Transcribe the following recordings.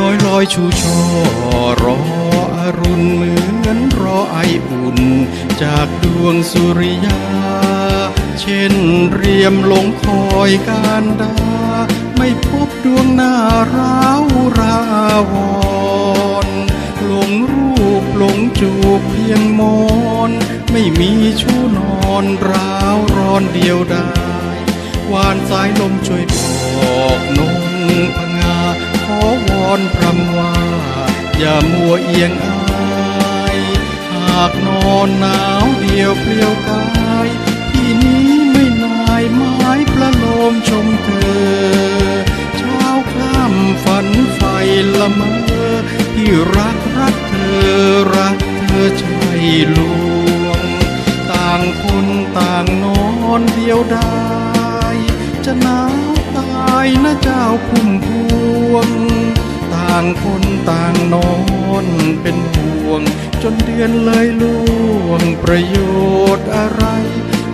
น้อยชูช่อรออรุณเหมือนรอไออุ่น จากดวงสุริยา เช่นเรียมลงคอยการดา ไม่พบดวงหน้าร้าวราวรหลงรูปหลงจูบเพียงมอนไม่มีชู้นอนร้าวร้อนเดียวได้วานสายลมช่วยบอกนงพงา อวอนพรำว่า อย่ามัวเอียงอาย หากนอนหนาวเดียวเปลี่ยวกายที่นี้ไม่นายไม้ประโลมชมเธอ เช้าคล่ำฝันไฟละเมอที่รักรักเธอรักเธอใช่ลวง ต่างคนต่างนอนเดียวได้จะหนาวายนะเจ้าพุ่มพวง ต่างคนต่างนอนเป็นห่วง จนเดือนเลยล่วงประโยชน์อะไร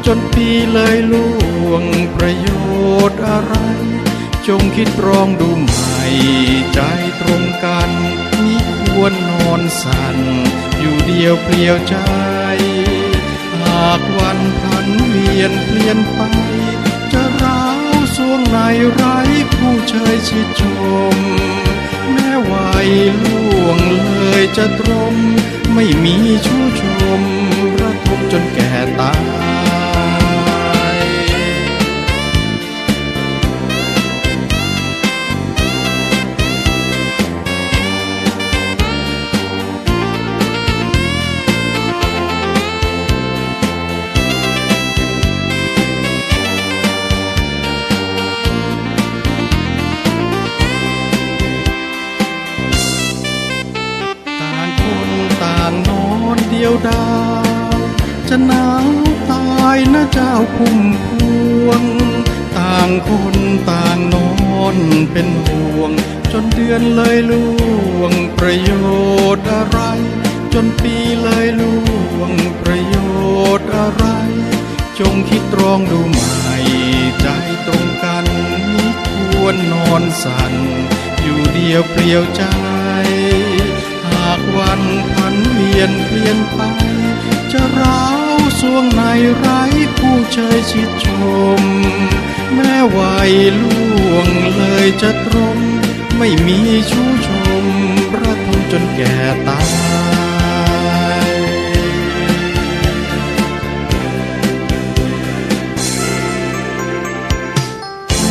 จนปีเลยล่วงประโยชน์อะไร จงคิดรองดูใหม่ใจตรงกันมิควรนอนสันอยู่เดียวเปลี่ยวใจ หากวันพันเวียนเปลี่ยนไป สวงในไร้ผู้เชยชิดชม แม้วัยล่วงเลยจะตรม ไม่มีชู้ชม ดียวดายจะหนาวตายนะเจ้าพุ่มพวง ต่างคนต่างนอนเป็นห่วง จนเดือนเลยล่วงประโยชน์อะไร จนปีเลยล่วงประโยชน์อะไร จงคิดตรองดูใหม่ใจตรงกันควรนอนสันอยู่เดียวเปลี่ยวใจ ลี่ยนไป จะร้าวสวงในไร้ผู้เชยชิดชม แม้วัยล่วงเลยจะตรมไม่มีชู้ชม ประทมจนแก่ตาย